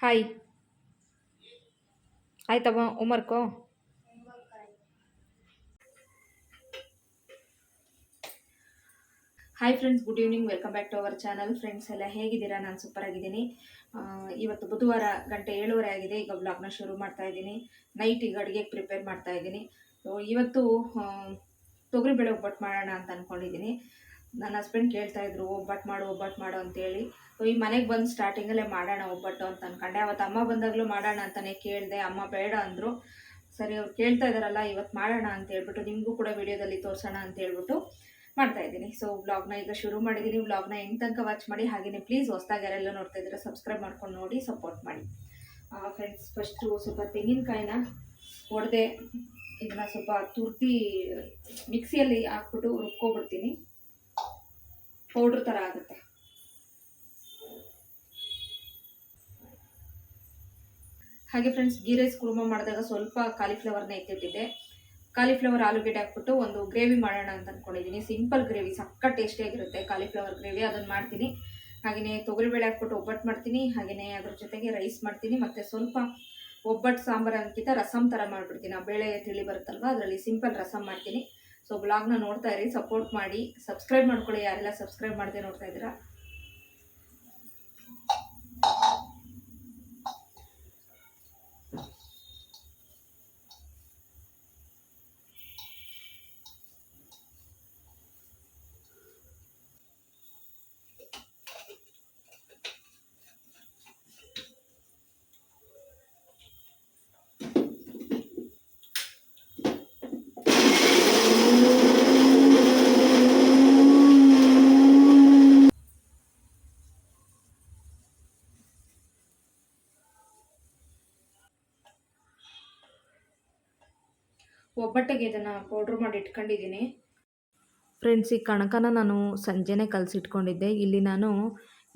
Hi ಆಯ್ತಮ್ಮ homework hi friends good evening welcome back to our channel friends ಎಲ್ಲ ಹೇಗಿದ್ದೀರಾ? ನಾನು ಸೂಪರ್ ಆಗಿದ್ದೀನಿ. ಇವತ್ತು ಬುಧವಾರ ಗಂಟೆ ಏಳುವರೆ ಆಗಿದೆ. ಈಗ ಬ್ಲಾಗ್ನ ಶುರು ಮಾಡ್ತಾ ಇದ್ದೀನಿ. ನೈಟ್ ಈಗ ಅಡುಗೆ ಪ್ರಿಪೇರ್ ಮಾಡ್ತಾ ಇದ್ದೀನಿ. ಇವತ್ತು ತೊಗರಿಬೇಳೆ ಒಬ್ಬಟ್ಟು ಮಾಡೋಣ ಅಂತ ಅಂದ್ಕೊಂಡಿದ್ದೀನಿ ನನ್ನ ಹಸ್ಬೆಂಡ್ ಕೇಳ್ತಾ ಇದ್ರು ಒಬ್ಬಟ್ಟು ಮಾಡು ಒಬ್ಬಟ್ಟು ಮಾಡು ಅಂತೇಳಿ. ಸೊ ಈ ಮನೆಗೆ ಬಂದು ಸ್ಟಾರ್ಟಿಂಗಲ್ಲೇ ಮಾಡೋಣ ಒಬ್ಬಟ್ಟು ಅಂತ ಅಂದ್ಕೊಂಡೆ ಅವತ್ತು ಅಮ್ಮ ಬಂದಾಗಲೂ ಮಾಡೋಣ ಅಂತಲೇ ಕೇಳಿದೆ. ಅಮ್ಮ ಬೇಡ ಅಂದರು. ಸರಿ, ಅವ್ರು ಕೇಳ್ತಾ ಇದ್ದಾರಲ್ಲ, ಇವತ್ತು ಮಾಡೋಣ ಅಂತ ಹೇಳ್ಬಿಟ್ಟು ನಿಮಗೂ ಕೂಡ ವಿಡಿಯೋದಲ್ಲಿ ತೋರಿಸೋಣ ಅಂತ ಹೇಳ್ಬಿಟ್ಟು ಮಾಡ್ತಾ ಇದ್ದೀನಿ. ಸೊ ವ್ಲಾಗ್ನ ಈಗ ಶುರು ಮಾಡಿದ್ದೀನಿ. ವ್ಲಾಗ್ನ ಹೆಂಗೆ ತನಕ ವಾಚ್ ಮಾಡಿ ಹಾಗೆಯೇ ಪ್ಲೀಸ್ ಹೊಸ್ದಾಗಿ ಯಾರೆಲ್ಲ ನೋಡ್ತಾ ಇದ್ದೀರಾ ಸಬ್ಸ್ಕ್ರೈಬ್ ಮಾಡ್ಕೊಂಡು ನೋಡಿ ಸಪೋರ್ಟ್ ಮಾಡಿ. ಫ್ರೆಂಡ್ಸ್ ಫಸ್ಟು ಸ್ವಲ್ಪ ತೆಂಗಿನಕಾಯಿನ ಒಡೆದೆ, ಇದನ್ನ ಸ್ವಲ್ಪ ತುರ್ತಿ, ಮಿಕ್ಸಿಯಲ್ಲಿ ಹಾಕ್ಬಿಟ್ಟು ರುಬ್ಕೊಬಿಡ್ತೀನಿ. ಪೌಡ್ರ್ ಥರ ಆಗುತ್ತೆ. ಹಾಗೆ ಫ್ರೆಂಡ್ಸ್ ಗೀ ರೈಸ್ ಕುರ್ಮ ಮಾಡಿದಾಗ ಸ್ವಲ್ಪ ಕಾಲಿಫ್ಲವರ್ನ ಎತ್ತಿಟ್ಟಿದ್ದೆ. ಕಾಲಿಫ್ಲವರ್ ಆಲೂಗೆಡ್ಡೆ ಹಾಕ್ಬಿಟ್ಟು ಒಂದು ಗ್ರೇವಿ ಮಾಡೋಣ ಅಂತ ಅಂದ್ಕೊಂಡಿದ್ದೀನಿ ಸಿಂಪಲ್ ಗ್ರೇವಿ ಸಕ್ಕ ಟೇಸ್ಟಿಯಾಗಿರುತ್ತೆ ಕಾಲಿಫ್ಲವರ್ ಗ್ರೇವಿ ಅದನ್ನು ಮಾಡ್ತೀನಿ. ಹಾಗೆಯೇ ತೊಗರಿಬೇಳೆ ಹಾಕ್ಬಿಟ್ಟು ಒಬ್ಬಟ್ಟು ಮಾಡ್ತೀನಿ. ಹಾಗೆಯೇ ಅದ್ರ ಜೊತೆಗೆ ರೈಸ್ ಮಾಡ್ತೀನಿ. ಮತ್ತು ಸ್ವಲ್ಪ ಒಬ್ಬಟ್ಟು ಸಾಂಬಾರು ಅಂಕಿತ ರಸಮ್ ಥರ ಮಾಡಿಬಿಡ್ತೀನಿ. ಆ ಬೇಳೆ ತಿಳಿ ಬರುತ್ತಲ್ವ, ಅದರಲ್ಲಿ ಸಿಂಪಲ್ ರಸಮ್ ಮಾಡ್ತೀನಿ. ಸೊ ಬ್ಲಾಗ್ನ ನೋಡ್ತಾ ಇರಿ ಸಪೋರ್ಟ್ ಮಾಡಿ ಸಬ್ಸ್ಕ್ರೈಬ್ ಮಾಡ್ಕೊಳ್ಳಿ. ಯಾರೆಲ್ಲ ಸಬ್ಸ್ಕ್ರೈಬ್ ಮಾಡದೆ ನೋಡ್ತಾ ಇದ್ದೀರಾ? ಒಬ್ಬಟ್ಟಿಗೆ ಇದನ್ನು ಪೌಡ್ರ್ ಮಾಡಿ ಇಟ್ಕೊಂಡಿದ್ದೀನಿ. ಫ್ರೆಂಡ್ಸ್ ಈ ಕಣಕನ ನಾನು ಸಂಜೆನೇ ಕಲಸಿಟ್ಕೊಂಡಿದ್ದೆ. ಇಲ್ಲಿ ನಾನು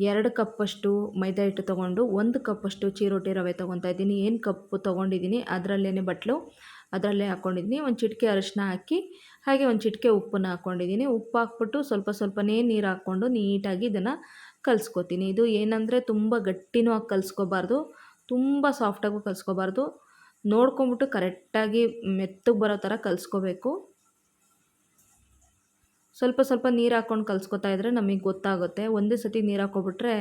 ಎರಡು ಕಪ್ಪಷ್ಟು ಮೈದಾ ಹಿಟ್ಟು ತೊಗೊಂಡು ಒಂದು ಕಪ್ಪಷ್ಟು ಚೀರೋಟಿ ರವೆ ತೊಗೊತಾ ಇದ್ದೀನಿ. ಏನು ಕಪ್ಪು ತೊಗೊಂಡಿದ್ದೀನಿ ಅದರಲ್ಲೇ ಬಟ್ಲು, ಅದರಲ್ಲೇ ಹಾಕ್ಕೊಂಡಿದ್ದೀನಿ ಒಂದು ಚಿಟಿಕೆ ಅರಿಶಿನ ಹಾಕಿ, ಹಾಗೆ ಒಂದು ಚಿಟಿಕೆ ಉಪ್ಪನ್ನು ಹಾಕ್ಕೊಂಡಿದ್ದೀನಿ ಉಪ್ಪು ಹಾಕ್ಬಿಟ್ಟು ಸ್ವಲ್ಪ ಸ್ವಲ್ಪನೇ ನೀರು ಹಾಕ್ಕೊಂಡು ನೀಟಾಗಿ ಇದನ್ನು ಕಲಿಸ್ಕೊತೀನಿ. ಇದು ಏನಂದರೆ ತುಂಬ ಗಟ್ಟಿನೂ ಆಗಿ ಕಲಿಸ್ಕೋಬಾರ್ದು, ತುಂಬ ಸಾಫ್ಟಾಗೂ ಕಲಿಸ್ಕೋಬಾರ್ದು. ನೋಡ್ಕೊಂಬಿಟ್ಟು ಕರೆಕ್ಟಾಗಿ ಮೆತ್ತಗೆ ಬರೋ ಥರ ಕಲಿಸ್ಕೋಬೇಕು. ಸ್ವಲ್ಪ ಸ್ವಲ್ಪ ನೀರು ಹಾಕ್ಕೊಂಡು ಕಲಿಸ್ಕೊತಾ ಇದ್ದರೆ ನಮಗೆ ಗೊತ್ತಾಗುತ್ತೆ. ಒಂದೇ ಸತಿ ನೀರು ಹಾಕ್ಕೊಬಿಟ್ರೆ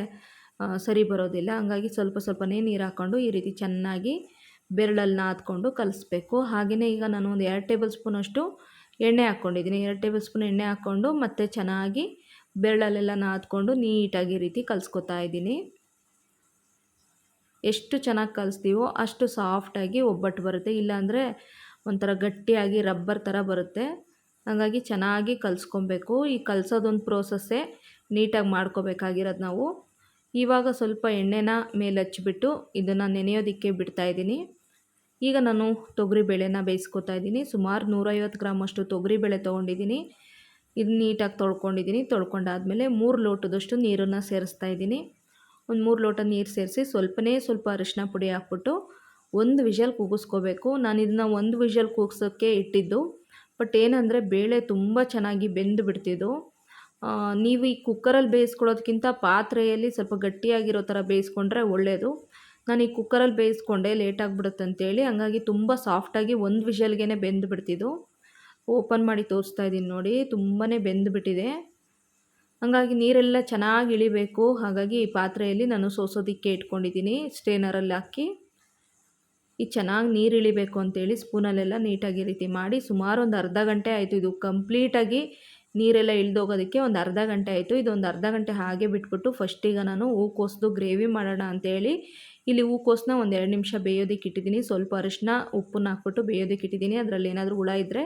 ಸರಿ ಬರೋದಿಲ್ಲ. ಹಂಗಾಗಿ ಸ್ವಲ್ಪ ಸ್ವಲ್ಪನೇ ನೀರು ಹಾಕ್ಕೊಂಡು ಈ ರೀತಿ ಚೆನ್ನಾಗಿ ಬೆರಳಲ್ಲಿ ನಾದ್ಕೊಂಡು ಕಲಿಸ್ಬೇಕು. ಹಾಗೆಯೇ ಈಗ ನಾನು ಒಂದು ಎರಡು ಟೇಬಲ್ ಸ್ಪೂನಷ್ಟು ಎಣ್ಣೆ ಹಾಕ್ಕೊಂಡಿದ್ದೀನಿ. ಎರಡು ಟೇಬಲ್ ಸ್ಪೂನ್ ಎಣ್ಣೆ ಹಾಕ್ಕೊಂಡು ಮತ್ತೆ ಚೆನ್ನಾಗಿ ಬೆರಳಲ್ಲೆಲ್ಲ ನಾದ್ಕೊಂಡು ನೀಟಾಗಿ ರೀತಿ ಕಲಿಸ್ಕೊತಾ ಇದ್ದೀನಿ. ಎಷ್ಟು ಚೆನ್ನಾಗಿ ಕಲಿಸ್ತೀವೋ ಅಷ್ಟು ಸಾಫ್ಟಾಗಿ ಒಬ್ಬಟ್ಟು ಬರುತ್ತೆ. ಇಲ್ಲಾಂದರೆ ಒಂಥರ ಗಟ್ಟಿಯಾಗಿ ರಬ್ಬರ್ ಥರ ಬರುತ್ತೆ. ಹಾಗಾಗಿ ಚೆನ್ನಾಗಿ ಕಲಿಸ್ಕೊಬೇಕು. ಈ ಕಲಿಸೋದೊಂದು ಪ್ರೋಸೆಸ್ಸೇ ನೀಟಾಗಿ ಮಾಡ್ಕೋಬೇಕಾಗಿರೋದು ನಾವು. ಇವಾಗ ಸ್ವಲ್ಪ ಎಣ್ಣೆನ ಮೇಲೆ ಹಚ್ಚಿಬಿಟ್ಟು ಇದನ್ನು ನೆನೆಯೋದಕ್ಕೆ ಬಿಡ್ತಾ ಇದ್ದೀನಿ. ಈಗ ನಾನು ತೊಗರಿ ಬೇಳೆನ ಬೇಯಿಸ್ಕೊತಾ ಇದ್ದೀನಿ. ಸುಮಾರು ನೂರೈವತ್ತು ಗ್ರಾಮಷ್ಟು ತೊಗರಿಬೇಳೆ ತೊಗೊಂಡಿದ್ದೀನಿ. ಇದು ನೀಟಾಗಿ ತೊಳ್ಕೊಂಡಿದ್ದೀನಿ. ತೊಳ್ಕೊಂಡಾದಮೇಲೆ ಮೂರು ಲೋಟದಷ್ಟು ನೀರನ್ನು ಸೇರಿಸ್ತಾ ಇದ್ದೀನಿ. ಒಂದು ಮೂರು ಲೋಟ ನೀರು ಸೇರಿಸಿ ಸ್ವಲ್ಪನೇ ಸ್ವಲ್ಪ ಅರಿಶಿನ ಪುಡಿ ಹಾಕ್ಬಿಟ್ಟು ಒಂದು ವಿಷಲ್ ಕೂಗಿಸ್ಕೋಬೇಕು. ನಾನು ಇದನ್ನ ಒಂದು ವಿಷಲ್ ಕೂಗ್ಸೋಕ್ಕೆ ಇಟ್ಟಿದ್ದು. ಬಟ್ ಏನಂದರೆ ಬೇಳೆ ತುಂಬ ಚೆನ್ನಾಗಿ ಬೆಂದು ಬಿಡ್ತಿದ್ದು ನೀವು ಈ ಕುಕ್ಕರಲ್ಲಿ ಬೇಯಿಸ್ಕೊಳ್ಳೋದಕ್ಕಿಂತ ಪಾತ್ರೆಯಲ್ಲಿ ಸ್ವಲ್ಪ ಗಟ್ಟಿಯಾಗಿರೋ ಥರ ಬೇಯಿಸ್ಕೊಂಡ್ರೆ ಒಳ್ಳೆಯದು ನಾನು ಈ ಕುಕ್ಕರಲ್ಲಿ ಬೇಯಿಸ್ಕೊಂಡೆ, ಲೇಟ್ ಆಗಿಬಿಡುತ್ತೆ ಅಂತೇಳಿ ಹಂಗಾಗಿ ತುಂಬ ಸಾಫ್ಟಾಗಿ ಒಂದು ವಿಷಲ್ಗೆ ಬೆಂದು ಬಿಡ್ತಿದ್ದು ಓಪನ್ ಮಾಡಿ ತೋರಿಸ್ತಾ ಇದ್ದೀನಿ ನೋಡಿ ತುಂಬಾ ಬೆಂದು ಬಿಟ್ಟಿದೆ. ಹಾಗಾಗಿ ನೀರೆಲ್ಲ ಚೆನ್ನಾಗಿ ಇಳಿಬೇಕು. ಹಾಗಾಗಿ ಈ ಪಾತ್ರೆಯಲ್ಲಿ ನಾನು ಸೋಸೋದಿಕ್ಕೆ ಇಟ್ಕೊಂಡಿದ್ದೀನಿ. ಸ್ಟೇನರಲ್ಲಿ ಹಾಕಿ ಈ ಚೆನ್ನಾಗಿ ನೀರು ಇಳಿಬೇಕು ಅಂತೇಳಿ ಸ್ಪೂನಲ್ಲೆಲ್ಲ ನೀಟಾಗಿ ರೀತಿ ಮಾಡಿ ಸುಮಾರು ಒಂದು ಅರ್ಧ ಗಂಟೆ ಆಯಿತು ಇದು ಕಂಪ್ಲೀಟಾಗಿ ನೀರೆಲ್ಲ ಇಳ್ದೋಗೋದಕ್ಕೆ ಒಂದು ಅರ್ಧ ಗಂಟೆ ಆಯಿತು. ಇದೊಂದು ಅರ್ಧ ಗಂಟೆ ಹಾಗೆ ಬಿಟ್ಬಿಟ್ಟು ಫಸ್ಟಿಗೆ ನಾನು ಹೂಕೋಸ್ದು ಗ್ರೇವಿ ಮಾಡೋಣ ಅಂತೇಳಿ ಇಲ್ಲಿ ಹೂಕೋಸನ್ನ ಒಂದು ಎರಡು ನಿಮಿಷ ಬೇಯೋದಕ್ಕೆ ಇಟ್ಟಿದ್ದೀನಿ. ಸ್ವಲ್ಪ ಅರಿಶಿನ ಉಪ್ಪನ್ನ ಹಾಕ್ಬಿಟ್ಟು ಬೇಯೋದಕ್ಕೆ ಇಟ್ಟಿದ್ದೀನಿ. ಅದರಲ್ಲಿ ಏನಾದರೂ ಹುಳ ಇದ್ದರೆ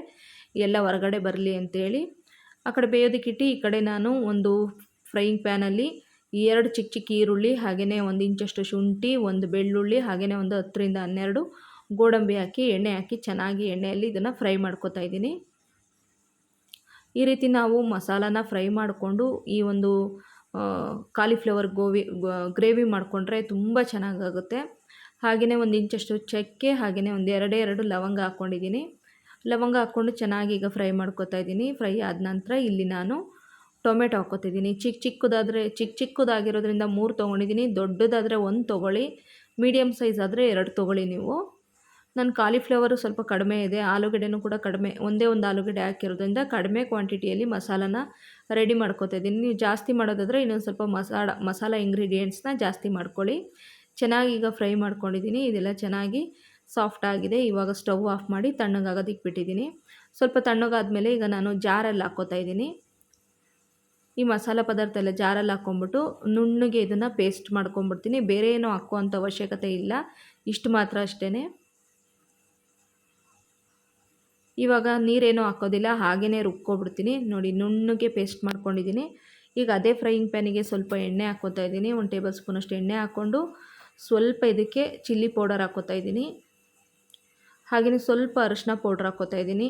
ಎಲ್ಲ ಹೊರಗಡೆ ಬರಲಿ ಅಂತೇಳಿ ಆ ಕಡೆ ಬೇಯೋದಕ್ಕಿಟ್ಟು ಈ ಕಡೆ ನಾನು ಒಂದು ಫ್ರೈಯಿಂಗ್ ಪ್ಯಾನಲ್ಲಿ ಎರಡು ಚಿಕ್ಕ ಚಿಕ್ಕ ಈರುಳ್ಳಿ, ಹಾಗೆಯೇ ಒಂದು ಇಂಚಷ್ಟು ಶುಂಠಿ, ಒಂದು ಬೆಳ್ಳುಳ್ಳಿ, ಹಾಗೆಯೇ ಒಂದು ಹತ್ತರಿಂದ ಹನ್ನೆರಡು ಗೋಡಂಬಿ ಹಾಕಿ, ಎಣ್ಣೆ ಹಾಕಿ ಚೆನ್ನಾಗಿ ಎಣ್ಣೆಯಲ್ಲಿ ಇದನ್ನು ಫ್ರೈ ಮಾಡ್ಕೊತಾ ಇದ್ದೀನಿ. ಈ ರೀತಿ ನಾವು ಮಸಾಲಾನ ಫ್ರೈ ಮಾಡಿಕೊಂಡು ಈ ಒಂದು ಕಾಲಿಫ್ಲವರ್ ಗೋವಿ ಗ್ರೇವಿ ಮಾಡಿಕೊಂಡ್ರೆ ತುಂಬ ಚೆನ್ನಾಗಾಗುತ್ತೆ. ಹಾಗೆಯೇ ಒಂದು ಇಂಚಷ್ಟು ಚಕ್ಕೆ, ಹಾಗೆಯೇ ಒಂದು ಎರಡೇ ಎರಡು ಲವಂಗ ಹಾಕ್ಕೊಂಡಿದ್ದೀನಿ ಲವಂಗ ಹಾಕ್ಕೊಂಡು ಚೆನ್ನಾಗಿ ಈಗ ಫ್ರೈ ಮಾಡ್ಕೊತಾ ಇದ್ದೀನಿ. ಫ್ರೈ ಆದ ನಂತರ ಇಲ್ಲಿ ನಾನು ಟೊಮೆಟೊ ಹಾಕ್ಕೊತಿದ್ದೀನಿ. ಚಿಕ್ಕ ಚಿಕ್ಕದಾದರೆ ಚಿಕ್ಕ ಚಿಕ್ಕದಾಗಿರೋದ್ರಿಂದ ಮೂರು ತೊಗೊಂಡಿದ್ದೀನಿ. ದೊಡ್ಡದಾದರೆ ಒಂದು ತೊಗೊಳ್ಳಿ. ಮೀಡಿಯಮ್ ಸೈಜ್ ಆದರೆ ಎರಡು ತೊಗೊಳ್ಳಿ ನೀವು. ನನ್ನ ಕಾಲಿಫ್ಲವರು ಸ್ವಲ್ಪ ಕಡಿಮೆ ಇದೆ. ಆಲೂಗಡ್ಡೆನೂ ಕೂಡ ಕಡಿಮೆ, ಒಂದೇ ಒಂದು ಆಲೂಗಡ್ಡೆ ಹಾಕಿರೋದ್ರಿಂದ ಕಡಿಮೆ ಕ್ವಾಂಟಿಟಿಯಲ್ಲಿ ಮಸಾಲನ ರೆಡಿ ಮಾಡ್ಕೊತಾ ಇದ್ದೀನಿ. ನೀವು ಜಾಸ್ತಿ ಮಾಡೋದಾದರೆ ಇನ್ನೊಂದು ಸ್ವಲ್ಪ ಮಸಾಲ ಮಸಾಲ ಇಂಗ್ರೀಡಿಯೆಂಟ್ಸ್ನ ಜಾಸ್ತಿ ಮಾಡ್ಕೊಳ್ಳಿ. ಚೆನ್ನಾಗಿ ಈಗ ಫ್ರೈ ಮಾಡ್ಕೊಂಡಿದ್ದೀನಿ. ಇದೆಲ್ಲ ಚೆನ್ನಾಗಿ ಸಾಫ್ಟ್ ಆಗಿದೆ. ಇವಾಗ ಸ್ಟವ್ ಆಫ್ ಮಾಡಿ ತಣ್ಣಗಾಗೋದಕ್ಕೆ ಬಿಟ್ಟಿದ್ದೀನಿ ಸ್ವಲ್ಪ ತಣ್ಣಗಾದಮೇಲೆ ಈಗ ನಾನು ಜಾರಲ್ಲಿ ಹಾಕ್ಕೋತಾ ಇದ್ದೀನಿ. ಈ ಮಸಾಲ ಪದಾರ್ಥ ಎಲ್ಲ ಜಾರಲ್ಲಿ ಹಾಕ್ಕೊಂಬಿಟ್ಟು ನುಣ್ಣಗೆ ಇದನ್ನು ಪೇಸ್ಟ್ ಮಾಡ್ಕೊಂಬಿಡ್ತೀನಿ ಬೇರೆ ಏನೂ ಹಾಕುವಂಥ ಅವಶ್ಯಕತೆ ಇಲ್ಲ. ಇಷ್ಟು ಮಾತ್ರ ಅಷ್ಟೇ ಇವಾಗ ನೀರೇನೂ ಹಾಕೋದಿಲ್ಲ. ಹಾಗೆಯೇ ರುಬ್ಕೊಬಿಡ್ತೀನಿ. ನೋಡಿ, ನುಣ್ಣಗೆ ಪೇಸ್ಟ್ ಮಾಡ್ಕೊಂಡಿದ್ದೀನಿ. ಈಗ ಅದೇ ಫ್ರೈಯಿಂಗ್ ಪ್ಯಾನಿಗೆ ಸ್ವಲ್ಪ ಎಣ್ಣೆ ಹಾಕ್ಕೋತಾ ಇದ್ದೀನಿ. ಒಂದು ಟೇಬಲ್ ಸ್ಪೂನಷ್ಟು ಎಣ್ಣೆ ಹಾಕ್ಕೊಂಡು ಸ್ವಲ್ಪ ಇದಕ್ಕೆ ಚಿಲ್ಲಿ ಪೌಡರ್ ಹಾಕ್ಕೋತಾ ಇದ್ದೀನಿ. ಹಾಗೆಯೇ ಸ್ವಲ್ಪ ಅರಿಶಿನ ಪೌಡ್ರ್ ಹಾಕ್ಕೋತಾ ಇದ್ದೀನಿ.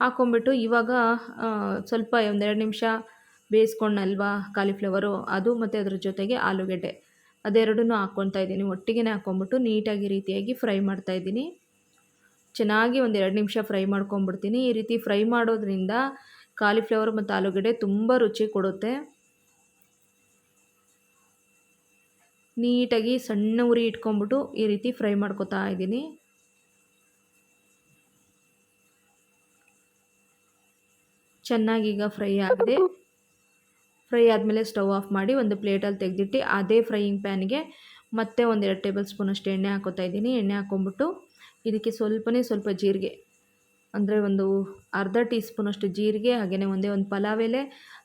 ಹಾಕ್ಕೊಂಬಿಟ್ಟು ಇವಾಗ ಸ್ವಲ್ಪ ಒಂದೆರಡು ನಿಮಿಷ ಬೇಯಿಸ್ಕೊಂಡಲ್ವಾ ಕಾಲಿಫ್ಲವರು ಅದು ಮತ್ತು ಅದ್ರ ಜೊತೆಗೆ ಆಲೂಗೆಡ್ಡೆ. ಅದೆರಡೂ ಹಾಕ್ಕೊತಾ ಇದ್ದೀನಿ. ಒಟ್ಟಿಗೆ ಹಾಕ್ಕೊಂಬಿಟ್ಟು ನೀಟಾಗಿ ರೀತಿಯಾಗಿ ಫ್ರೈ ಮಾಡ್ತಾ ಇದ್ದೀನಿ. ಚೆನ್ನಾಗಿ ಒಂದು ಎರಡು ನಿಮಿಷ ಫ್ರೈ ಮಾಡ್ಕೊಂಬಿಡ್ತೀನಿ ಈ ರೀತಿ ಫ್ರೈ ಮಾಡೋದ್ರಿಂದ ಕಾಲಿಫ್ಲವರ್ ಮತ್ತು ಆಲೂಗಡ್ಡೆ ತುಂಬ ರುಚಿ ಕೊಡುತ್ತೆ. ನೀಟಾಗಿ ಸಣ್ಣ ಉರಿ ಇಟ್ಕೊಂಬಿಟ್ಟು ಈ ರೀತಿ ಫ್ರೈ ಮಾಡ್ಕೊತಾ ಇದ್ದೀನಿ. ಚೆನ್ನಾಗಿ ಈಗ ಫ್ರೈ ಆಗಿದೆ. ಫ್ರೈ ಆದಮೇಲೆ ಸ್ಟವ್ ಆಫ್ ಮಾಡಿ ಒಂದು ಪ್ಲೇಟಲ್ಲಿ ತೆಗೆದಿಟ್ಟು ಅದೇ ಫ್ರೈಯಿಂಗ್ ಪ್ಯಾನ್ಗೆ ಮತ್ತೆ ಒಂದೆರಡು ಟೇಬಲ್ ಸ್ಪೂನಷ್ಟು ಎಣ್ಣೆ ಹಾಕೋತಾ ಇದ್ದೀನಿ. ಎಣ್ಣೆ ಹಾಕ್ಕೊಂಬಿಟ್ಟು ಇದಕ್ಕೆ ಸ್ವಲ್ಪನೇ ಸ್ವಲ್ಪ ಜೀರಿಗೆ ಅಂದರೆ ಒಂದು ಅರ್ಧ ಟೀ ಸ್ಪೂನಷ್ಟು ಜೀರಿಗೆ, ಹಾಗೆಯೇ ಒಂದೇ ಒಂದು ಪಲಾವ್ ಎಲೆ,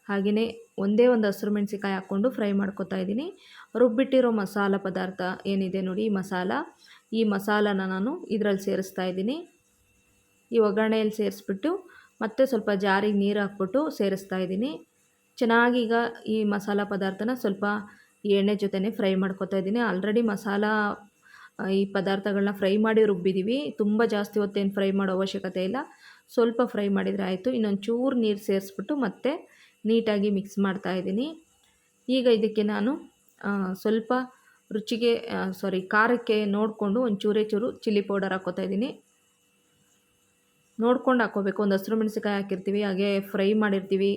ಹಾಗೆಯೇ ಒಂದೇ ಒಂದು ಹಸಿರು ಮೆಣಸಿಕಾಯಿ ಹಾಕ್ಕೊಂಡು ಫ್ರೈ ಮಾಡ್ಕೊತಾ ಇದ್ದೀನಿ. ರುಬ್ಬಿಟ್ಟಿರೋ ಮಸಾಲ ಪದಾರ್ಥ ಏನಿದೆ ನೋಡಿ ಈ ಮಸಾಲ. ಈ ಮಸಾಲನ ನಾನು ಇದರಲ್ಲಿ ಸೇರಿಸ್ತಾ ಇದ್ದೀನಿ. ಈ ಒಗ್ಗರಣೆಯಲ್ಲಿ ಸೇರಿಸ್ಬಿಟ್ಟು ಮತ್ತೆ ಸ್ವಲ್ಪ ಜಾರಿಗೆ ನೀರು ಹಾಕ್ಬಿಟ್ಟು ಸೇರಿಸ್ತಾ ಇದ್ದೀನಿ. ಚೆನ್ನಾಗಿ ಈಗ ಈ ಮಸಾಲ ಪದಾರ್ಥನ ಸ್ವಲ್ಪ ಎಣ್ಣೆ ಜೊತೆನೇ ಫ್ರೈ ಮಾಡ್ಕೊತಾ ಇದ್ದೀನಿ. ಆಲ್ರೆಡಿ ಮಸಾಲ ಈ ಪದಾರ್ಥಗಳನ್ನ ಫ್ರೈ ಮಾಡಿ ರುಬ್ಬಿದ್ದೀವಿ ತುಂಬ ಜಾಸ್ತಿ ಹೊತ್ತೇನು ಫ್ರೈ ಮಾಡೋ ಅವಶ್ಯಕತೆ ಇಲ್ಲ. ಸ್ವಲ್ಪ ಫ್ರೈ ಮಾಡಿದರೆ ಆಯಿತು. ಇನ್ನೊಂದು ಚೂರು ನೀರು ಸೇರಿಸ್ಬಿಟ್ಟು ಮತ್ತೆ ನೀಟಾಗಿ ಮಿಕ್ಸ್ ಮಾಡ್ತಾ ಇದ್ದೀನಿ. ಈಗ ಇದಕ್ಕೆ ನಾನು ಸ್ವಲ್ಪ ರುಚಿಗೆ ಸಾರಿ ಖಾರಕ್ಕೆ ನೋಡಿಕೊಂಡು ಒಂದು ಚೂರೇ ಚೂರು ಚಿಲ್ಲಿ ಪೌಡರ್ ಹಾಕೋತಾ ಇದ್ದೀನಿ. ನೋಡ್ಕೊಂಡು ಹಾಕ್ಕೋಬೇಕು ಒಂದು ಹಸಿರು ಮೆಣಸಿಕಾಯಿ ಹಾಕಿರ್ತೀವಿ. ಹಾಗೆ ಫ್ರೈ ಮಾಡಿರ್ತೀವಿ.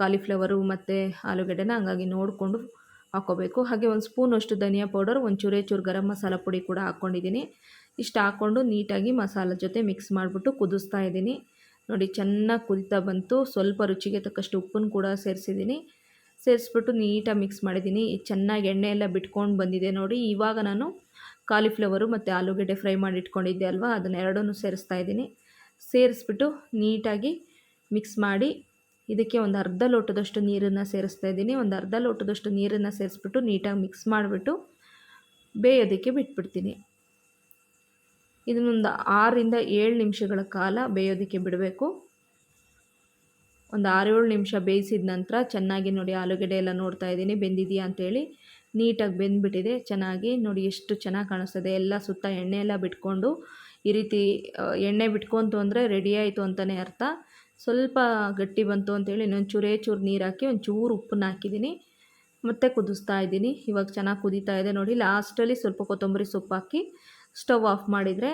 ಕಾಲಿಫ್ಲವರು ಮತ್ತು ಆಲೂಗಡ್ಡೆನ ಹಂಗಾಗಿ ನೋಡಿಕೊಂಡು ಹಾಕ್ಕೋಬೇಕು ಹಾಗೆ ಒಂದು ಸ್ಪೂನಷ್ಟು ಧನಿಯಾ ಪೌಡರ್ ಒಂದು ಚೂರೇ ಚೂರು ಗರಂ ಮಸಾಲ ಪುಡಿ ಕೂಡ ಹಾಕ್ಕೊಂಡಿದ್ದೀನಿ ಇಷ್ಟು ಹಾಕ್ಕೊಂಡು ನೀಟಾಗಿ ಮಸಾಲ ಜೊತೆ ಮಿಕ್ಸ್ ಮಾಡಿಬಿಟ್ಟು ಕುದಿಸ್ತಾ ಇದ್ದೀನಿ. ನೋಡಿ, ಚೆನ್ನಾಗಿ ಕುದಿತಾ ಬಂತು. ಸ್ವಲ್ಪ ರುಚಿಗೆ ತಕ್ಕಷ್ಟು ಉಪ್ಪನ್ನು ಕೂಡ ಸೇರಿಸಿದ್ದೀನಿ. ಸೇರಿಸ್ಬಿಟ್ಟು ನೀಟಾಗಿ ಮಿಕ್ಸ್ ಮಾಡಿದ್ದೀನಿ. ಚೆನ್ನಾಗಿ ಎಣ್ಣೆ ಎಲ್ಲ ಬಿಟ್ಕೊಂಡು ಬಂದಿದೆ ನೋಡಿ. ಇವಾಗ ನಾನು ಕಾಲಿಫ್ಲವರು ಮತ್ತು ಆಲೂಗೆಡ್ಡೆ ಫ್ರೈ ಮಾಡಿ ಇಟ್ಕೊಂಡಿದ್ದೆ ಅಲ್ವಾ? ಅದನ್ನೆರಡನ್ನೂ ಸೇರಿಸ್ತಾ ಇದ್ದೀನಿ. ಸೇರಿಸ್ಬಿಟ್ಟು ನೀಟಾಗಿ ಮಿಕ್ಸ್ ಮಾಡಿ ಇದಕ್ಕೆ ಒಂದು ಅರ್ಧ ಲೋಟದಷ್ಟು ನೀರನ್ನು ಸೇರಿಸ್ತಾ ಇದ್ದೀನಿ. ಒಂದು ಅರ್ಧ ಲೋಟದಷ್ಟು ನೀರನ್ನು ಸೇರಿಸ್ಬಿಟ್ಟು ನೀಟಾಗಿ ಮಿಕ್ಸ್ ಮಾಡಿಬಿಟ್ಟು ಬೇಯೋದಕ್ಕೆ ಬಿಟ್ಬಿಡ್ತೀನಿ. ಇದನ್ನೊಂದು ಆರರಿಂದ ಏಳು ನಿಮಿಷಗಳ ಕಾಲ ಬೇಯೋದಕ್ಕೆ ಬಿಡಬೇಕು. ಒಂದು ಆರೇಳು ನಿಮಿಷ ಬೇಯಿಸಿದ ನಂತರ ಚೆನ್ನಾಗಿ ನೋಡಿ ಆಲೂಗಡ್ಡೆ ಎಲ್ಲ ನೋಡ್ತಾ ಇದ್ದೀನಿ. ಬೆಂದಿದೆಯಾ ಅಂತೇಳಿ ನೀಟಾಗಿ ಬೆಂದ್ಬಿಟ್ಟಿದೆ. ಚೆನ್ನಾಗಿ ನೋಡಿ ಎಷ್ಟು ಚೆನ್ನಾಗಿ ಕಾಣಿಸ್ತದೆ. ಎಲ್ಲ ಸುತ್ತ ಎಣ್ಣೆ ಎಲ್ಲ ಬಿಟ್ಕೊಂಡು ಈ ರೀತಿ ಎಣ್ಣೆ ಬಿಟ್ಕೊಂತು ಅಂದರೆ ರೆಡಿ ಆಯಿತು ಅಂತಲೇ ಅರ್ಥ. ಸ್ವಲ್ಪ ಗಟ್ಟಿ ಬಂತು ಅಂತೇಳಿ ಇನ್ನೊಂದು ಚೂರೇ ಚೂರು ನೀರು ಹಾಕಿ ಒಂದು ಚೂರು ಉಪ್ಪನ್ನ ಹಾಕಿದ್ದೀನಿ ಮತ್ತೆ ಕುದಿಸ್ತಾ ಇದ್ದೀನಿ. ಇವಾಗ ಚೆನ್ನಾಗಿ ಕುದೀತಾ ಇದೆ ನೋಡಿ. ಲಾಸ್ಟಲ್ಲಿ ಸ್ವಲ್ಪ ಕೊತ್ತಂಬರಿ ಸೊಪ್ಪು ಹಾಕಿ ಸ್ಟವ್ ಆಫ್ ಮಾಡಿದರೆ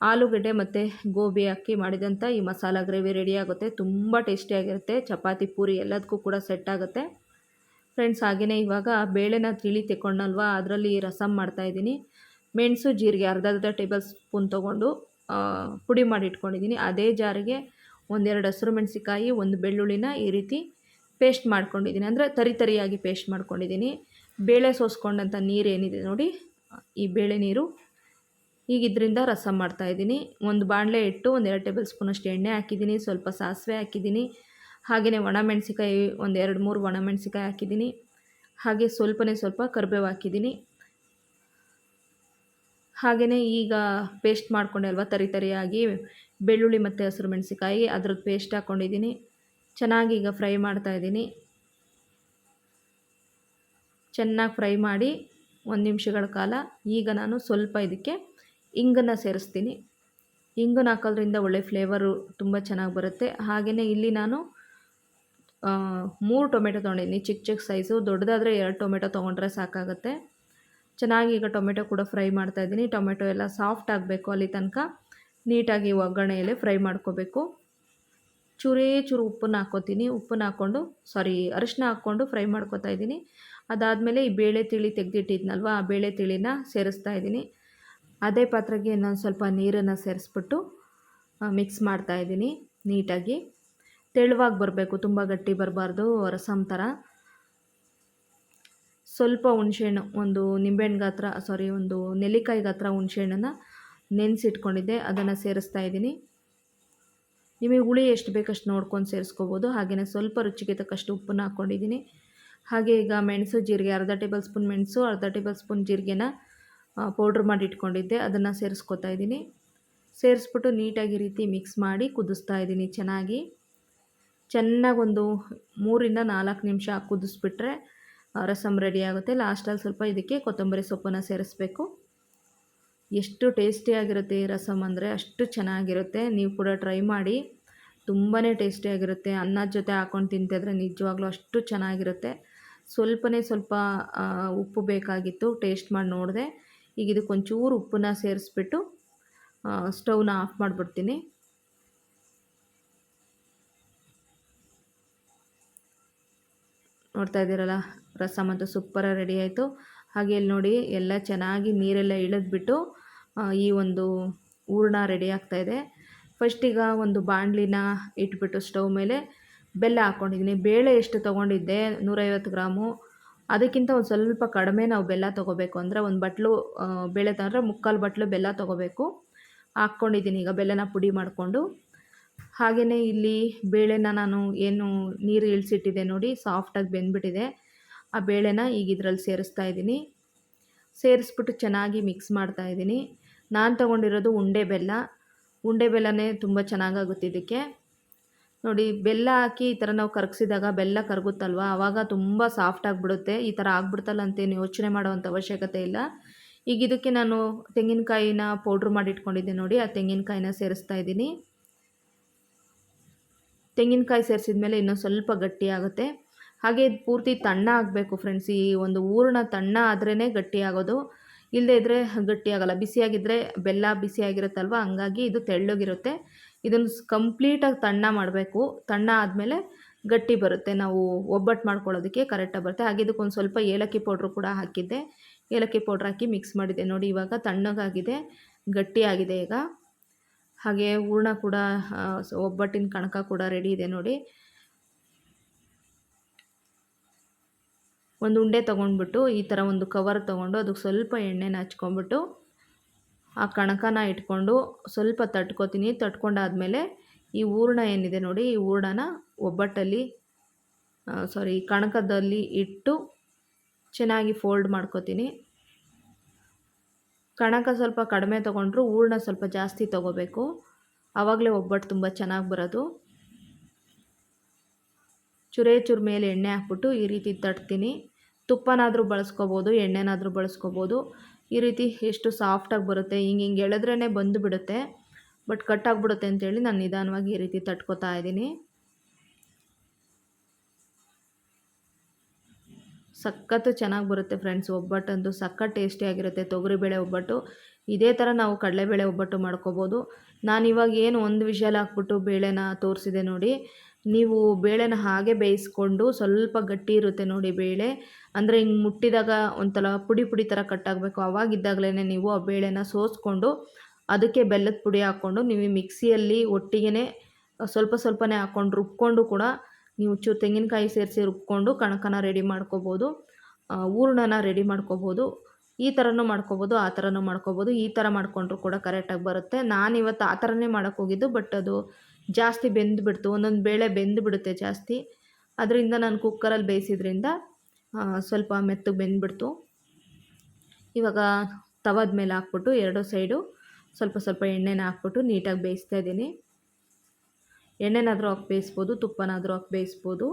ಆಲೂಗಡ್ಡೆ ಮತ್ತು ಗೋಬಿ ಹಾಕಿ ಮಾಡಿದಂಥ ಈ ಮಸಾಲ ಗ್ರೇವಿ ರೆಡಿ ಆಗುತ್ತೆ. ತುಂಬ ಟೇಸ್ಟಿಯಾಗಿರುತ್ತೆ ಚಪಾತಿ, ಪೂರಿ ಎಲ್ಲದಕ್ಕೂ ಕೂಡ ಸೆಟ್ ಆಗುತ್ತೆ. ಫ್ರೆಂಡ್ಸ್ ಹಾಗೆಯೇ ಇವಾಗ ಬೇಳೆನ ತಿಳಿ ತೆಕ್ಕೊಂಡಲ್ವ ಅದರಲ್ಲಿ ರಸಮ್ ಮಾಡ್ತಾಯಿದ್ದೀನಿ ಮೆಣಸು, ಜೀರಿಗೆ ಅರ್ಧ ಅರ್ಧ ಟೇಬಲ್ ಸ್ಪೂನ್ ತೊಗೊಂಡು ಪುಡಿ ಮಾಡಿ ಇಟ್ಕೊಂಡಿದ್ದೀನಿ. ಅದೇ ಜಾರಿಗೆ ಒಂದೆರಡು ಹಸಿರು ಮೆಣಸಿಕಾಯಿ ಒಂದು ಬೆಳ್ಳುಳ್ಳಿನ ಈ ರೀತಿ ಪೇಸ್ಟ್ ಮಾಡ್ಕೊಂಡಿದ್ದೀನಿ. ಅಂದರೆ ತರಿ ತರಿಯಾಗಿ ಪೇಸ್ಟ್ ಮಾಡ್ಕೊಂಡಿದ್ದೀನಿ. ಬೇಳೆ ಸೋಸ್ಕೊಂಡಂಥ ನೀರು ಏನಿದೆ ನೋಡಿ, ಈ ಬೇಳೆ ನೀರು. ಈಗ ಇದರಿಂದ ರಸ ಮಾಡ್ತಾಯಿದ್ದೀನಿ ಒಂದು ಬಾಣಲೆ ಇಟ್ಟು ಒಂದೆರಡು ಟೇಬಲ್ ಸ್ಪೂನಷ್ಟು ಎಣ್ಣೆ ಹಾಕಿದ್ದೀನಿ. ಸ್ವಲ್ಪ ಸಾಸಿವೆ ಹಾಕಿದ್ದೀನಿ. ಹಾಗೆಯೇ ಒಣಮೆಣ್ಸಿಕಾಯಿ ಒಂದು ಎರಡು ಮೂರು ಒಣಮೆಣ್ಸಿಕಾಯಿ ಹಾಕಿದ್ದೀನಿ. ಹಾಗೆ ಸ್ವಲ್ಪನೇ ಸ್ವಲ್ಪ ಕರಿಬೇವು ಹಾಕಿದ್ದೀನಿ. ಹಾಗೆಯೇ ಈಗ ಪೇಸ್ಟ್ ಮಾಡಿಕೊಂಡೆ ಅಲ್ವಾ, ತರಿ ತರಿಯಾಗಿ ಬೆಳ್ಳುಳ್ಳಿ ಮತ್ತು ಹಸಿರು ಮೆಣಸಿಕಾಯಿ ಅದ್ರದ್ದು ಪೇಸ್ಟ್ ಹಾಕ್ಕೊಂಡಿದ್ದೀನಿ ಚೆನ್ನಾಗಿ ಈಗ ಫ್ರೈ ಮಾಡ್ತಾಯಿದ್ದೀನಿ ಚೆನ್ನಾಗಿ ಫ್ರೈ ಮಾಡಿ ಒಂದು ನಿಮಿಷಗಳ ಕಾಲ. ಈಗ ನಾನು ಸ್ವಲ್ಪ ಇದಕ್ಕೆ ಇಂಗನ್ನು ಸೇರಿಸ್ತೀನಿ. ಇಂಗನ್ನು ಹಾಕೋದ್ರಿಂದ ಒಳ್ಳೆ ಫ್ಲೇವರು ತುಂಬ ಚೆನ್ನಾಗಿ ಬರುತ್ತೆ. ಹಾಗೆಯೇ ಇಲ್ಲಿ ನಾನು ಮೂರು ಟೊಮೆಟೊ ತೊಗೊಂಡಿದ್ದೀನಿ. ಚಿಕ್ಕ ಚಿಕ್ಕ ಸೈಜು ದೊಡ್ಡದಾದರೆ ಎರಡು ಟೊಮೆಟೊ ತೊಗೊಂಡ್ರೆ ಸಾಕಾಗುತ್ತೆ. ಚೆನ್ನಾಗಿ ಈಗ ಟೊಮೆಟೊ ಕೂಡ ಫ್ರೈ ಮಾಡ್ತಾ ಇದ್ದೀನಿ. ಟೊಮೆಟೊ ಎಲ್ಲ ಸಾಫ್ಟ್ ಆಗಬೇಕು ಅಲ್ಲಿ ತನಕ. ನೀಟಾಗಿ ಒಗ್ಗರಣೆಯಲ್ಲಿ ಫ್ರೈ ಮಾಡ್ಕೋಬೇಕು. ಚೂರೇ ಚೂರು ಉಪ್ಪನ್ನ ಹಾಕ್ಕೋತೀನಿ. ಉಪ್ಪನ್ನ ಹಾಕ್ಕೊಂಡು ಸಾರಿ ಅರಿಶಿನ ಹಾಕ್ಕೊಂಡು ಫ್ರೈ ಮಾಡ್ಕೋತಾ ಇದ್ದೀನಿ. ಅದಾದಮೇಲೆ ಈ ಬೇಳೆ ತಿಳಿ ತೆಗೆದಿಟ್ಟಿದ್ನಲ್ವ, ಆ ಬೇಳೆ ತಿಳಿನ ಸೇರಿಸ್ತಾ ಇದ್ದೀನಿ. ಅದೇ ಪಾತ್ರೆಗೆ ಇನ್ನೊಂದು ಸ್ವಲ್ಪ ನೀರನ್ನು ಸೇರಿಸ್ಬಿಟ್ಟು ಮಿಕ್ಸ್ ಮಾಡ್ತಾ ಇದ್ದೀನಿ ನೀಟಾಗಿ. ತೆಳುವಾಗಿ ಬರಬೇಕು, ತುಂಬ ಗಟ್ಟಿ ಬರಬಾರ್ದು ರಸಮ್ ಥರ. ಸ್ವಲ್ಪ ಹುಣಸೆಹಣ್ಣು, ಒಂದು ನಿಂಬೆಹಣ್ಣು ಗಾತ್ರ ಸಾರಿ ಒಂದು ನೆಲ್ಲಿಕಾಯಿ ಗಾತ್ರ ಹುಣಸೆಹಣ್ಣನ್ನು ನೆನೆಸಿಟ್ಕೊಂಡಿದ್ದೆ, ಅದನ್ನು ಸೇರಿಸ್ತಾ ಇದ್ದೀನಿ. ನಿಮಗೆ ಹುಳಿ ಎಷ್ಟು ಬೇಕಷ್ಟು ನೋಡ್ಕೊಂಡು ಸೇರಿಸ್ಕೋಬೋದು ಹಾಗೆಯೇ ಸ್ವಲ್ಪ ರುಚಿಗೆ ತಕ್ಕಷ್ಟು ಉಪ್ಪನ್ನು ಹಾಕ್ಕೊಂಡಿದ್ದೀನಿ. ಹಾಗೆ ಈಗ ಮೆಣಸು, ಜೀರಿಗೆ, ಅರ್ಧ ಟೇಬಲ್ ಸ್ಪೂನ್ ಮೆಣಸು, ಅರ್ಧ ಟೇಬಲ್ ಸ್ಪೂನ್ ಜೀರಿಗೆನ ಪೌಡ್ರ್ ಮಾಡಿ ಇಟ್ಕೊಂಡಿದ್ದೆ, ಅದನ್ನು ಸೇರಿಸ್ಕೊತಾ ಇದ್ದೀನಿ. ಸೇರಿಸ್ಬಿಟ್ಟು ನೀಟಾಗಿ ರೀತಿ ಮಿಕ್ಸ್ ಮಾಡಿ ಕುದಿಸ್ತಾ ಇದ್ದೀನಿ ಚೆನ್ನಾಗಿ. ಚೆನ್ನಾಗಿ ಒಂದು ಮೂರಿಂದ ನಾಲ್ಕು ನಿಮಿಷ ಕುದಿಸ್ಬಿಟ್ರೆ ರಸಮ್ ರೆಡಿ ಆಗುತ್ತೆ. ಲಾಸ್ಟಲ್ಲಿ ಸ್ವಲ್ಪ ಇದಕ್ಕೆ ಕೊತ್ತಂಬರಿ ಸೊಪ್ಪನ್ನು ಸೇರಿಸ್ಬೇಕು. ಎಷ್ಟು ಟೇಸ್ಟಿಯಾಗಿರುತ್ತೆ ಈ ರಸಮ್ ಅಂದರೆ ಅಷ್ಟು ಚೆನ್ನಾಗಿರುತ್ತೆ. ನೀವು ಕೂಡ ಟ್ರೈ ಮಾಡಿ. ತುಂಬಾ ಟೇಸ್ಟಿಯಾಗಿರುತ್ತೆ ಅನ್ನದ ಜೊತೆ ಹಾಕ್ಕೊಂಡು ತಿಂತಿದ್ರೆ ನಿಜವಾಗ್ಲೂ ಅಷ್ಟು ಚೆನ್ನಾಗಿರುತ್ತೆ. ಸ್ವಲ್ಪನೇ ಸ್ವಲ್ಪ ಉಪ್ಪು ಬೇಕಾಗಿತ್ತು. ಟೇಸ್ಟ್ ಮಾಡಿ ನೋಡಿದೆ. ಈಗ ಇದಕ್ಕೆ ಒಂಚೂರು ಉಪ್ಪನ್ನ ಸೇರಿಸ್ಬಿಟ್ಟು ಸ್ಟವ್ನ ಆಫ್ ಮಾಡಿಬಿಡ್ತೀನಿ. ನೋಡ್ತಾ ಇದ್ದೀರಲ್ಲ ರಸಮ್ ಅಂತೂ ಸೂಪರಾಗಿ ರೆಡಿ ಆಯಿತು. ಹಾಗೆ ಇಲ್ಲಿ ನೋಡಿ, ಎಲ್ಲ ಚೆನ್ನಾಗಿ ನೀರೆಲ್ಲ ಇಳಿದ್ಬಿಟ್ಟು ಈ ಒಂದು ಹೂರ್ಣ ರೆಡಿ ಆಗ್ತಾ ಇದೆ. ಫಸ್ಟಿಗೆ ಒಂದು ಬಾಣಲಿನ ಇಟ್ಬಿಟ್ಟು ಸ್ಟವ್ ಮೇಲೆ ಬೆಲ್ಲ ಹಾಕ್ಕೊಂಡಿದ್ದೀನಿ ಬೇಳೆ ಎಷ್ಟು ತೊಗೊಂಡಿದ್ದೆ? ನೂರೈವತ್ತು ಗ್ರಾಮು. ಅದಕ್ಕಿಂತ ಒಂದು ಸ್ವಲ್ಪ ಕಡಿಮೆ ನಾವು ಬೆಲ್ಲ ತೊಗೋಬೇಕು. ಅಂದರೆ ಒಂದು ಬಟ್ಲು ಬೇಳೆ ತಂದರೆ ಮುಕ್ಕಾಲು ಬಟ್ಲು ಬೆಲ್ಲ ತೊಗೋಬೇಕು. ಹಾಕ್ಕೊಂಡಿದ್ದೀನಿ ಈಗ ಬೆಲ್ಲನ ಪುಡಿ ಮಾಡಿಕೊಂಡು. ಹಾಗೆಯೇ ಇಲ್ಲಿ ಬೇಳೆನ ನಾನು ಏನು ನೀರು ಇಳಿಸಿಟ್ಟಿದೆ ನೋಡಿ ಸಾಫ್ಟಾಗಿ ಬೆಂದ್ಬಿಟ್ಟಿದೆ. ಆ ಬೇಳೆನ ಈಗ ಇದರಲ್ಲಿ ಸೇರಿಸ್ತಾ ಇದ್ದೀನಿ. ಸೇರಿಸ್ಬಿಟ್ಟು ಚೆನ್ನಾಗಿ ಮಿಕ್ಸ್ ಮಾಡ್ತಾ ಇದ್ದೀನಿ. ನಾನು ತೊಗೊಂಡಿರೋದು ಉಂಡೆ ಬೆಲ್ಲ. ಉಂಡೆ ಬೆಲ್ಲನೇ ತುಂಬ ಚೆನ್ನಾಗಾಗುತ್ತೆ ಇದಕ್ಕೆ. ನೋಡಿ, ಬೆಲ್ಲ ಹಾಕಿ ಈ ಥರ ನಾವು ಕರಗಿಸಿದಾಗ ಬೆಲ್ಲ ಕರಗುತ್ತಲ್ವ? ಆವಾಗ ತುಂಬ ಸಾಫ್ಟ್ ಆಗಿಬಿಡುತ್ತೆ. ಈ ಥರ ಆಗ್ಬಿಡ್ತಲ್ಲ ಅಂತೇನು ಯೋಚನೆ ಮಾಡೋವಂಥ ಅವಶ್ಯಕತೆ ಇಲ್ಲ. ಈಗ ಇದಕ್ಕೆ ನಾನು ತೆಂಗಿನಕಾಯಿನ ಪೌಡ್ರ್ ಮಾಡಿ ಇಟ್ಕೊಂಡಿದ್ದೆ ನೋಡಿ, ಆ ತೆಂಗಿನಕಾಯಿನ ಸೇರಿಸ್ತಾ ಇದ್ದೀನಿ. ತೆಂಗಿನಕಾಯಿ ಸೇರಿಸಿದ ಮೇಲೆ ಇನ್ನೂ ಸ್ವಲ್ಪ ಗಟ್ಟಿ ಆಗುತ್ತೆ ಹಾಗೆ ಇದು ಪೂರ್ತಿ ತಣ್ಣ ಆಗಬೇಕು ಫ್ರೆಂಡ್ಸ್ ಈ ಒಂದು ಹೂರ್ಣ ತಣ್ಣ ಆದ್ರೇ ಗಟ್ಟಿ ಆಗೋದು ಇಲ್ಲದೇ ಇದ್ದರೆ ಗಟ್ಟಿಯಾಗಲ್ಲ. ಬಿಸಿಯಾಗಿದ್ದರೆ ಬೆಲ್ಲ ಬಿಸಿಯಾಗಿರುತ್ತಲ್ವ? ಹಂಗಾಗಿ ಇದು ತೆಳ್ಳಗಿರುತ್ತೆ. ಇದನ್ನು ಕಂಪ್ಲೀಟಾಗಿ ತಣ್ಣ ಮಾಡಬೇಕು. ತಣ್ಣ ಆದಮೇಲೆ ಗಟ್ಟಿ ಬರುತ್ತೆ. ನಾವು ಒಬ್ಬಟ್ಟು ಮಾಡ್ಕೊಳ್ಳೋದಕ್ಕೆ ಕರೆಕ್ಟಾಗಿ ಬರುತ್ತೆ. ಹಾಗೆ ಇದಕ್ಕೊಂದು ಸ್ವಲ್ಪ ಏಲಕ್ಕಿ ಪೌಡ್ರು ಕೂಡ ಹಾಕಿದ್ದೆ. ಏಲಕ್ಕಿ ಪೌಡ್ರ್ ಹಾಕಿ ಮಿಕ್ಸ್ ಮಾಡಿದ್ದೆ. ನೋಡಿ ಇವಾಗ ತಣ್ಣಗಾಗಿದೆ. ಗಟ್ಟಿಯಾಗಿದೆ ಈಗ. ಹಾಗೆ ಹೂರ್ಣ ಕೂಡ ಒಬ್ಬಟ್ಟಿನ ಕಣಕ ಕೂಡ ರೆಡಿ ಇದೆ ನೋಡಿ. ಒಂದು ಉಂಡೆ ತೊಗೊಂಡ್ಬಿಟ್ಟು, ಈ ಥರ ಒಂದು ಕವರ್ ತೊಗೊಂಡು ಅದಕ್ಕೆ ಸ್ವಲ್ಪ ಎಣ್ಣೆನ ಹಚ್ಕೊಂಡ್ಬಿಟ್ಟು, ಆ ಕಣಕನ ಇಟ್ಕೊಂಡು ಸ್ವಲ್ಪ ತಟ್ಕೋತೀನಿ. ತಟ್ಕೊಂಡಾದಮೇಲೆ ಈ ಹೂರ್ಣ ಏನಿದೆ ನೋಡಿ, ಈ ಹೂರ್ಣನ ಒಬ್ಬಟ್ಟಲ್ಲಿ ಸಾರಿ ಕಣಕದಲ್ಲಿ ಇಟ್ಟು ಚೆನ್ನಾಗಿ ಫೋಲ್ಡ್ ಮಾಡ್ಕೋತೀನಿ. ಕಣಕ ಸ್ವಲ್ಪ ಕಡಿಮೆ ತೊಗೊಂಡ್ರು ಹೂರ್ಣ ಸ್ವಲ್ಪ ಜಾಸ್ತಿ ತೊಗೋಬೇಕು. ಆವಾಗಲೇ ಒಬ್ಬಟ್ಟು ತುಂಬ ಚೆನ್ನಾಗಿ ಬರೋದು. ಚುರೇ ಚೂರು ಮೇಲೆ ಎಣ್ಣೆ ಹಾಕ್ಬಿಟ್ಟು ಈ ರೀತಿ ತಟ್ತೀನಿ. ತುಪ್ಪನಾದರೂ ಬಳಸ್ಕೋಬೋದು, ಎಣ್ಣೆನಾದರೂ ಬಳಸ್ಕೋಬೋದು. ಈ ರೀತಿ ಎಷ್ಟು ಸಾಫ್ಟಾಗಿ ಬರುತ್ತೆ, ಹಿಂಗೆ ಹಿಂಗೆ ಎಳೆದ್ರೇ ಬಂದು ಬಿಡುತ್ತೆ ಬಟ್ ಕಟ್ಟಾಗ್ಬಿಡುತ್ತೆ ಅಂತೇಳಿ ನಾನು ನಿಧಾನವಾಗಿ ಈ ರೀತಿ ತಟ್ಕೋತಾ ಇದ್ದೀನಿ. ಸಖತ್ತು ಚೆನ್ನಾಗಿ ಬರುತ್ತೆ ಫ್ರೆಂಡ್ಸ್ ಒಬ್ಬಟ್ಟಂತೂ ಸಖತ್ ಟೇಸ್ಟಿಯಾಗಿರುತ್ತೆ ತೊಗರಿಬೇಳೆ ಒಬ್ಬಟ್ಟು. ಇದೇ ಥರ ನಾವು ಕಡಲೆಬೇಳೆ ಒಬ್ಬಟ್ಟು ಮಾಡ್ಕೋಬೋದು. ನಾನು ಇವಾಗ ಏನು ಒಂದು ವಿಷಲ್ ಹಾಕ್ಬಿಟ್ಟು ಬೇಳೆನ ತೋರಿಸಿದೆ ನೋಡಿ. ನೀವು ಬೇಳೆನ ಹಾಗೆ ಬೇಯಿಸ್ಕೊಂಡು ಸ್ವಲ್ಪ ಗಟ್ಟಿ ಇರುತ್ತೆ ನೋಡಿ ಬೇಳೆ. ಅಂದರೆ ಹಿಂಗೆ ಮುಟ್ಟಿದಾಗ ಒಂಥರ ಪುಡಿ ಪುಡಿ ಥರ ಕಟ್ಟಾಗಬೇಕು ಅವಾಗಿದ್ದಾಗಲೇ ನೀವು ಆ ಬೇಳೆನ ಸೋಸ್ಕೊಂಡು ಅದಕ್ಕೆ ಬೆಲ್ಲದ ಪುಡಿ ಹಾಕ್ಕೊಂಡು ನೀವು ಮಿಕ್ಸಿಯಲ್ಲಿ ಒಟ್ಟಿಗೆ ಸ್ವಲ್ಪ ಸ್ವಲ್ಪನೇ ಹಾಕ್ಕೊಂಡು ರುಬ್ಕೊಂಡು ಕೂಡ ನೀವು ಚೂ ತೆಂಗಿನಕಾಯಿ ಸೇರಿಸಿ ರುಬ್ಕೊಂಡು ಕಣಕನ ರೆಡಿ ಮಾಡ್ಕೋಬೋದು. ಹೂರ್ಣನ ರೆಡಿ ಮಾಡ್ಕೋಬೋದು. ಈ ಥರನೂ ಮಾಡ್ಕೋಬೋದು, ಆ ಥರನೂ ಮಾಡ್ಕೋಬೋದು. ಈ ಥರ ಮಾಡಿಕೊಂಡ್ರು ಕೂಡ ಕರೆಕ್ಟಾಗಿ ಬರುತ್ತೆ. ನಾನು ಇವತ್ತು ಆ ಥರನೇ ಮಾಡೋಕ್ಕೆ ಹೋಗಿದ್ದು ಬಟ್ ಅದು ಜಾಸ್ತಿ ಬೆಂದುಬಿಡ್ತು ಒಂದೊಂದು ಬೇಳೆ ಬೆಂದುಬಿಡುತ್ತೆ ಜಾಸ್ತಿ. ಅದರಿಂದ ನಾನು ಕುಕ್ಕರಲ್ಲಿ ಬೇಯಿಸಿದ್ರಿಂದ ಸ್ವಲ್ಪ ಮೆತ್ತಗೆ ಬೆಂದುಬಿಡ್ತು ಇವಾಗ ತವದ ಮೇಲೆ ಹಾಕ್ಬಿಟ್ಟು, ಎರಡು ಸೈಡು ಸ್ವಲ್ಪ ಸ್ವಲ್ಪ ಎಣ್ಣೆನ ಹಾಕ್ಬಿಟ್ಟು ನೀಟಾಗಿ ಬೇಯಿಸ್ತಾ ಇದ್ದೀನಿ. ಎಣ್ಣೆನಾದರೂ ಹಾಕಿ ಬೇಯಿಸ್ಬೋದು ತುಪ್ಪನಾದರೂ ಹಾಕಿ ಬೇಯಿಸ್ಬೋದು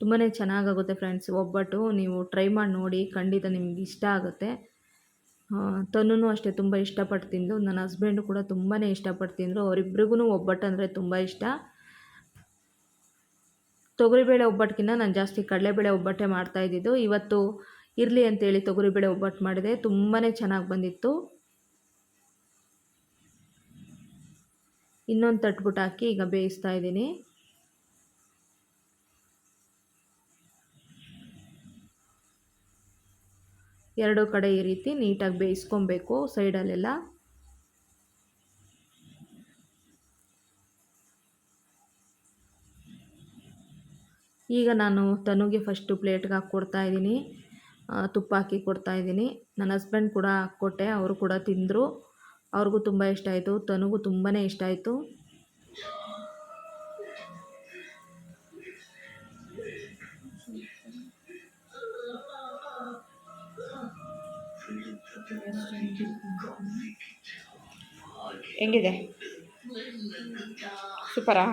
ತುಂಬಾ ಚೆನ್ನಾಗಾಗುತ್ತೆ ಫ್ರೆಂಡ್ಸ್, ಒಬ್ಬಟ್ಟು ನೀವು ಟ್ರೈ ಮಾಡಿ ನೋಡಿ, ಖಂಡಿತ ನಿಮ್ಗೆ ಇಷ್ಟ ಆಗುತ್ತೆ. ತನ್ನೂ ಅಷ್ಟೇ ತುಂಬ ಇಷ್ಟಪಟ್ಟು ತಿಂದು, ನನ್ನ ಹಸ್ಬೆಂಡು ಕೂಡ ತುಂಬಾ ಇಷ್ಟಪಟ್ಟು ತಿಂದರು ಅವರಿಬ್ರಿಗೂ ಒಬ್ಬಟ್ಟು ಅಂದರೆ ತುಂಬ ಇಷ್ಟ. ತೊಗರಿಬೇಳೆ ಒಬ್ಬಟ್ಟಿಗಿಂತ ನಾನು ಜಾಸ್ತಿ ಕಡಲೆಬೇಳೆ ಒಬ್ಬಟ್ಟೆ ಮಾಡ್ತಾಯಿದ್ದಿದ್ದು ಇವತ್ತು ಇರಲಿ ಅಂತೇಳಿ ತೊಗರಿಬೇಳೆ ಒಬ್ಬಟ್ಟು ಮಾಡಿದೆ ತುಂಬಾ ಚೆನ್ನಾಗಿ ಬಂದಿತ್ತು. ಇನ್ನೊಂದು ತಟ್ಬಿಟ್ಟು ಹಾಕಿ ಈಗ ಬೇಯಿಸ್ತಾ ಇದ್ದೀನಿ. ಎರಡು ಕಡೆ ಈ ರೀತಿ ನೀಟಾಗಿ ಬೇಯಿಸ್ಕೊಬೇಕು ಸೈಡಲ್ಲೆಲ್ಲ. ಈಗ ನಾನು ತನುಗೆ ಫಸ್ಟು ಪ್ಲೇಟ್ಗೆ ಹಾಕಿ ಕೊಡ್ತಾಯಿದ್ದೀನಿ ತುಪ್ಪ ಹಾಕಿ ಕೊಡ್ತಾಯಿದ್ದೀನಿ ನನ್ನ ಹಸ್ಬೆಂಡ್ ಕೂಡ ಹಾಕ್ಕೊಟ್ಟೆ, ಅವರು ಕೂಡ ತಿಂದರು. ಅವ್ರಿಗೂ ತುಂಬ ಇಷ್ಟ ಆಯಿತು ತನಗೂ ತುಂಬಾ ಇಷ್ಟ ಆಯಿತು. ಹೆಂಗಿದೆ? ಸೂಪರಾ?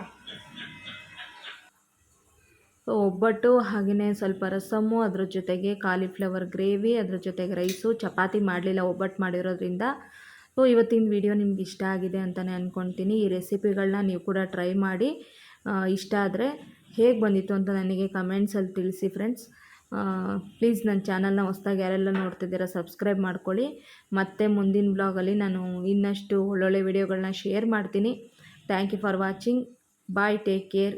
ಸೊ ಒಬ್ಬಟ್ಟು ಹಾಗೆಯೇ ಸ್ವಲ್ಪ ರಸಮ್ಮು ಅದ್ರ ಜೊತೆಗೆ ಕಾಲಿಫ್ಲವರ್ ಗ್ರೇವಿ ಅದ್ರ ಜೊತೆಗೆ ರೈಸು ಚಪಾತಿ ಮಾಡಲಿಲ್ಲ ಒಬ್ಬಟ್ಟು ಮಾಡಿರೋದ್ರಿಂದ ಸೊ, ಇವತ್ತಿನ ವಿಡಿಯೋ ನಿಮ್ಗೆ ಇಷ್ಟ ಆಗಿದೆ ಅಂತಲೇ ಅಂದ್ಕೊತೀನಿ ಈ ರೆಸಿಪಿಗಳನ್ನ ನೀವು ಕೂಡ ಟ್ರೈ ಮಾಡಿ ಇಷ್ಟ ಆದರೆ ಹೇಗೆ ಬಂದಿತ್ತು ಅಂತ ನನಗೆ ಕಮೆಂಟ್ಸಲ್ಲಿ ತಿಳಿಸಿ ಫ್ರೆಂಡ್ಸ್ ಪ್ಲೀಸ್ ನನ್ನ ಚಾನಲ್ನ ಹೊಸ್ದಾಗಿ ಯಾರೆಲ್ಲ ನೋಡ್ತಿದ್ದೀರಾ ಸಬ್ಸ್ಕ್ರೈಬ್ ಮಾಡ್ಕೊಳ್ಳಿ. ಮತ್ತು ಮುಂದಿನ ಬ್ಲಾಗಲ್ಲಿ ನಾನು ಇನ್ನಷ್ಟು ಒಳ್ಳೊಳ್ಳೆ ವಿಡಿಯೋಗಳನ್ನ ಶೇರ್ ಮಾಡ್ತೀನಿ. Thank you for watching bye take care